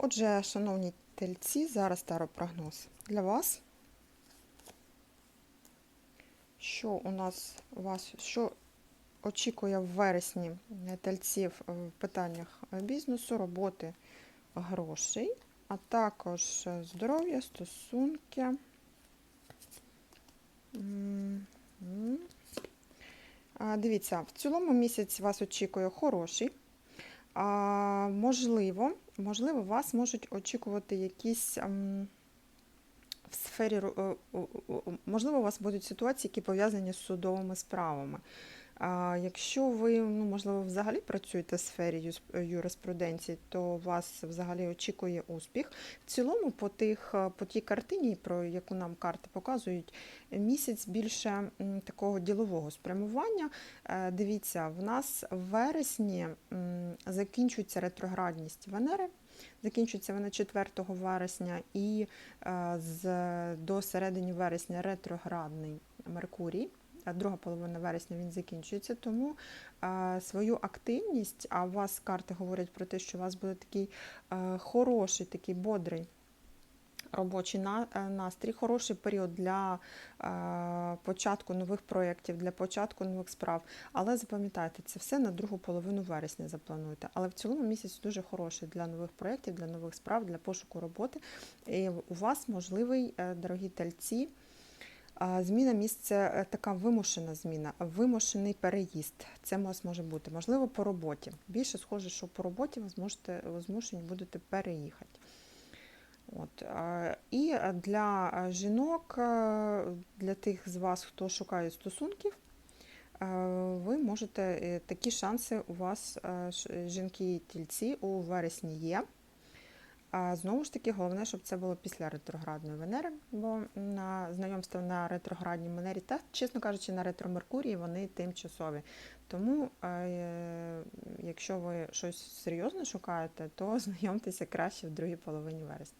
Отже, шановні тельці, зараз таропрогноз для вас. Що у нас вас, що очікує в вересні тельців в питаннях бізнесу, роботи, грошей, а також здоров'я, стосунки. Дивіться, в цілому місяць вас очікує хороший. А, можливо, можливо, вас можуть очікувати якісь ем, в сфері, е, можливо, у вас будуть ситуації, які пов'язані з судовими справами. А, якщо ви, ну, можливо, взагалі працюєте в сфері юриспруденції, то вас взагалі очікує успіх. В цілому, по, тих, е, по тій картині, про яку нам карти показують, місяць більше такого ділового спрямування. Е, Дивіться, в нас в вересні закінчується ретроградність Венери. Закінчується вона 4 вересня і е, з, до середини вересня ретроградний Меркурій. Друга половина вересня він закінчується, тому свою активність, а у вас карти говорять про те, що у вас буде такий хороший, такий бодрий робочий на- е, настрій, хороший період для початку нових проєктів, для початку нових справ. Але запам'ятайте, це все на другу половину вересня заплануйте. Але в цілому місяць дуже хороший для нових проєктів, для нових справ, для пошуку роботи. І у вас можливий, е, дорогі тельці, Зміна місця е, така вимушена зміна, вимушений переїзд. Це у вас може бути, можливо, по роботі. Більше схоже, що по роботі ви зможете змушені будете переїхати. От. І для е, жінок, е, для тих з вас, хто шукає стосунків, ви можете такі шанси у вас, жінки-тільці, у вересні є. А знову ж таки, головне, щоб це було після ретроградної Венери, бо на знайомство на ретроградній Венері, та, чесно кажучи, на ретро-Меркурії вони тимчасові. Тому, е, якщо ви щось серйозне шукаєте, то знайомтеся краще в другій половині вересня.